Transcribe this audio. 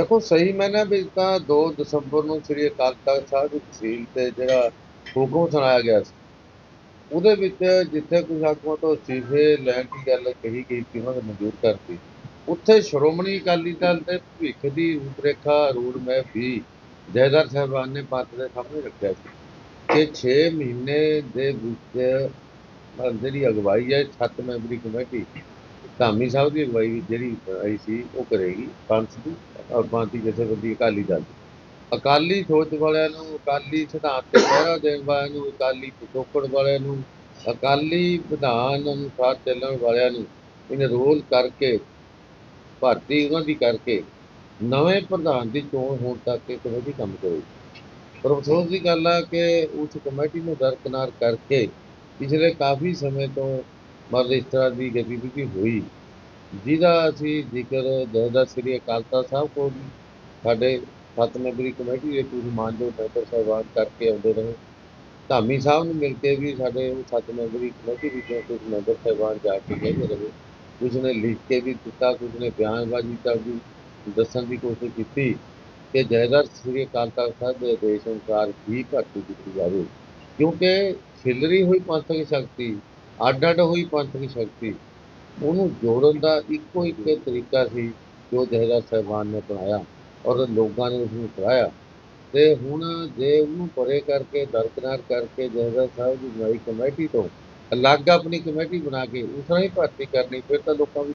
ਦੇਖੋ, ਸਹੀ ਮੈਨੇ ਵਿੱਚ ਤਾਂ 2 ਦਸੰਬਰ ਨੂੰ ਸ੍ਰੀ ਅਕਾਲ ਤਖਤ ਸਾਹਿਬ ਦੀ ਤਹਿਸੀਲ ਤੇ ਜਿਹੜਾ ਹੁਕਮ ਸੁਣਾਇਆ ਗਿਆ ਸੀ। ਉਹਦੇ ਵਿੱਚ ਜਿੱਥੇ ਕੁਝ ਆਗੂਆਂ ਤੋਂ ਅਸਤੀਫੇ ਲੈਣ ਦੀ ਗੱਲ ਕਹੀ ਗਈ ਸੀ, ਉਹਨਾਂ ਨੇ ਮਨਜ਼ੂਰ ਕਰਤੀ। ਉੱਥੇ ਸ਼੍ਰੋਮਣੀ ਅਕਾਲੀ ਦਲ ਦੇ ਭਵਿੱਖ ਦੀ ਰੂਪਰੇਖਾ ਰੂਡ ਮੈਪ ਵੀ ਜੈਦਾਰ ਸਾਹਿਬਾਨ ਨੇ ਪੰਥ ਦੇ ਸਾਹਮਣੇ ਰੱਖਿਆ ਸੀ। ਕਿ 6 ਮਹੀਨੇ ਦੇ ਵਿੱਚ ਜਿਹੜੀ ਅਗਵਾਈ ਹੈ, ਸੱਤ ਮੈਂਬਰੀ ਕਮੇਟੀ ਧਾਮੀ ਸਾਹਿਬ ਦੀ ਅਗਵਾਈ ਜਿਹੜੀ ਆਈ ਸੀ, ਉਹ ਕਰੇਗੀ, ਪੰਥ ਦੀ, ਔਰ ਪੰਥ ਜਥੇਬੰਦੀ ਅਕਾਲੀ ਦਲ ਅਕਾਲੀ ਸੋਚ ਵਾਲਿਆਂ ਨੂੰ, ਅਕਾਲੀ ਸਿਧਾਂਤ ਤੇ ਪਹਿਰਾ ਦੇਣ ਵਾਲਿਆਂ ਨੂੰ, ਅਕਾਲੀ ਪਿਛੋਕੜ ਵਾਲਿਆਂ ਨੂੰ, ਅਕਾਲੀ ਵਿਧਾਨ ਅਨੁਸਾਰ ਚੱਲਣ ਵਾਲਿਆਂ ਨੂੰ ਇਹਨੇ ਰੋਲ ਕਰਕੇ, ਭਰਤੀ ਉਹਨਾਂ ਦੀ ਕਰਕੇ ਨਵੇਂ ਪ੍ਰਧਾਨ ਦੀ ਚੋਣ ਹੋਣ ਤੱਕ ਇਹ ਕਮੇਟੀ ਕੰਮ ਕਰੇਗੀ। ਪਰ ਅਫਸੋਸ ਦੀ ਗੱਲ ਆ ਕਿ ਉਸ ਕਮੇਟੀ ਨੂੰ ਦਰਕਨਾਰ ਕਰਕੇ ਪਿਛਲੇ ਕਾਫੀ ਸਮੇਂ ਤੋਂ ਮਤਲਬ ਇਸ ਤਰ੍ਹਾਂ ਦੀ ਗਤੀਵਿਧੀ ਹੋਈ। ਜਿਹਦਾ ਅਸੀਂ ਜ਼ਿਕਰ ਜਥੇਦਾਰ ਸ੍ਰੀ ਅਕਾਲ ਤਖਤ ਸਾਹਿਬ ਕੋਲ ਵੀ ਸਾਡੇ ਸੱਤ ਮੈਂਬਰੀ ਕਮੇਟੀ ਦੇ ਕੁਝ ਮਾਨਯੋਗ ਮੈਂਬਰ ਸਾਹਿਬਾਨ ਕਰਕੇ ਆਉਂਦੇ ਰਹੇ। ਧਾਮੀ ਸਾਹਿਬ ਨੂੰ ਮਿਲ ਕੇ ਵੀ ਸਾਡੇ ਉਹ ਸੱਤ ਮੈਂਬਰੀ ਕਮੇਟੀ ਵਿੱਚੋਂ ਕੁਝ ਮੈਂਬਰ ਸਾਹਿਬਾਨ ਜਾ ਕੇ ਕਹਿੰਦੇ ਰਹੇ। ਕੁਝ ਨੇ ਲਿਖ ਕੇ ਵੀ ਦਿੱਤਾ, ਕੁਝ ਨੇ ਬਿਆਨਬਾਜ਼ੀ ਕਰ ਵੀ ਦੱਸਣ ਦੀ ਕੋਸ਼ਿਸ਼ ਕੀਤੀ ਕਿ ਜਥੇਦਾਰ ਸ੍ਰੀ ਅਕਾਲ ਤਖਤ ਸਾਹਿਬ ਦੇ ਆਦੇਸ਼ ਅਨੁਸਾਰ ਹੀ ਭਰਤੀ ਕੀਤੀ ਜਾਵੇ। ਕਿਉਂਕਿ ਖਿਲਰੀ ਹੋਈ ਪੰਥਕ ਸ਼ਕਤੀ ਅੱਡ ਅੱਡ ਹੋਈ ਪੰਥਕ ਸ਼ਕਤੀ। ਉਹਨੂੰ ਜੋੜਨ ਦਾ ਇੱਕੋ ਇੱਕ ਤਰੀਕਾ ਸੀ ਜੋ ਜਥੇਦਾਰ ਸਾਹਿਬਾਨ ਨੇ ਬਣਾਇਆ ਔਰ ਲੋਕਾਂ ਨੇ ਉਸ ਨੂੰ ਸਰਾਇਆ ਤੇ ਹੁਣ ਜੇ ਉਹਨੂੰ ਪਰੇ ਕਰਕੇ, ਦਰਕਨਾਰ ਕਰਕੇ ਜਥੇਦਾਰ ਸਾਹਿਬ ਦੀ ਬਣਾਈ ਕਮੇਟੀ ਤੋਂ ਅਲੱਗ ਆਪਣੀ ਕਮੇਟੀ ਬਣਾ ਕੇ ਉਸ ਤਰ੍ਹਾਂ ਹੀ ਭਰਤੀ ਕਰਨੀ, ਫਿਰ ਤਾਂ ਲੋਕਾਂ ਵਿੱਚ